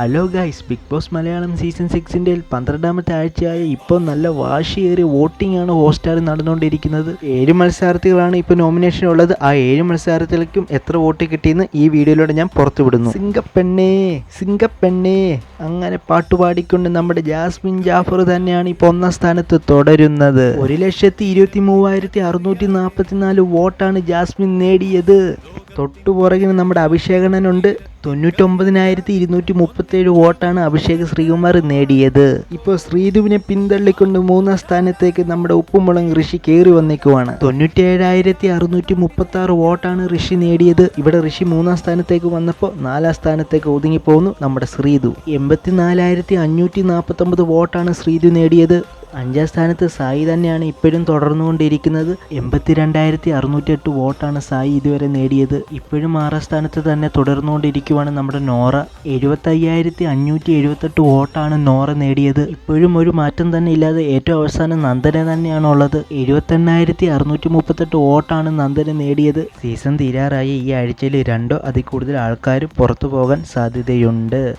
Hello guys Big Boss Malayalam season സിക്സിന്റെ പന്ത്രണ്ടാമത്തെ ആഴ്ചയായ ഇപ്പോൾ നല്ല വാശിയേറിയ വോട്ടിംഗ് ആണ് ഹോസ്റ്റാറിൽ നടന്നുകൊണ്ടിരിക്കുന്നത്. ഏഴ് മത്സരാർത്ഥികളാണ് ഇപ്പോൾ നോമിനേഷൻ ഉള്ളത്. ആ ഏഴ് മത്സരാർത്ഥികൾക്കും എത്ര വോട്ട് കിട്ടിയെന്ന് ഈ വീഡിയോയിലൂടെ ഞാൻ പുറത്തുവിടുന്നു. സിംഗപ്പെണ്ണേ സിംഗപ്പെണ്ണേ. അങ്ങനെ പാട്ടുപാടിക്കൊണ്ട് നമ്മുടെ ജാസ്മിൻ ജാഫർ തന്നെയാണ് ഇപ്പോൾ ഒന്നാം സ്ഥാനത്ത് തുടരുന്നത്. ഒരു ലക്ഷത്തി ഇരുപത്തി മൂവായിരത്തി അറുന്നൂറ്റി നാൽപ്പത്തിനാല് വോട്ടാണ് ജാസ്മിൻ നേടിയത്. തൊട്ടു പുറകിന് നമ്മുടെ അഭിഷേകണനുണ്ട് തൊണ്ണൂറ്റൊമ്പതിനായിരത്തി ഇരുന്നൂറ്റി മുപ്പത്തേഴ് വോട്ടാണ് അഭിഷേക് ശ്രീകുമാർ നേടിയത്. ഇപ്പോൾ ശ്രീധുവിനെ പിന്തള്ളിക്കൊണ്ട് മൂന്നാം സ്ഥാനത്തേക്ക് നമ്മുടെ ഉപ്പുമുളക് ഋഷി കയറി വന്നേക്കുവാണ്. തൊണ്ണൂറ്റേഴായിരത്തി അറുന്നൂറ്റി മുപ്പത്തി ആറ് വോട്ടാണ് ഋഷി നേടിയത്. ഇവിടെ ഋഷി മൂന്നാം സ്ഥാനത്തേക്ക് വന്നപ്പോൾ നാലാം സ്ഥാനത്തേക്ക് ഒതുങ്ങിപ്പോകുന്നു നമ്മുടെ ശ്രീധു. എൺപത്തിനാലായിരത്തി അഞ്ഞൂറ്റി നാൽപ്പത്തൊമ്പത് വോട്ടാണ് ശ്രീധു നേടിയത്. അഞ്ചാം സ്ഥാനത്ത് സായി തന്നെയാണ് ഇപ്പോഴും തുടർന്നുകൊണ്ടിരിക്കുന്നത്. എൺപത്തിരണ്ടായിരത്തി അറുന്നൂറ്റി എട്ട് വോട്ടാണ് സായി ഇതുവരെ നേടിയത്. ഇപ്പോഴും ആറാം സ്ഥാനത്ത് തന്നെ തുടർന്നുകൊണ്ടിരിക്കുവാണ് നമ്മുടെ നോറ. എഴുപത്തയ്യായിരത്തി അഞ്ഞൂറ്റി എഴുപത്തെട്ട് വോട്ടാണ് നോറ നേടിയത്. ഇപ്പോഴും ഒരു മാറ്റം തന്നെ ഇല്ലാതെ ഏറ്റവും അവസാനം നന്ദന തന്നെയാണ് ഉള്ളത്. എഴുപത്തെണ്ണായിരത്തി അറുന്നൂറ്റി മുപ്പത്തെട്ട് വോട്ടാണ് നന്ദന നേടിയത്. സീസൺ തീരാറായി. ഈ ആഴ്ചയിൽ രണ്ടോ അതിൽ കൂടുതൽ ആൾക്കാർ പുറത്തു പോകാൻ സാധ്യതയുണ്ട്.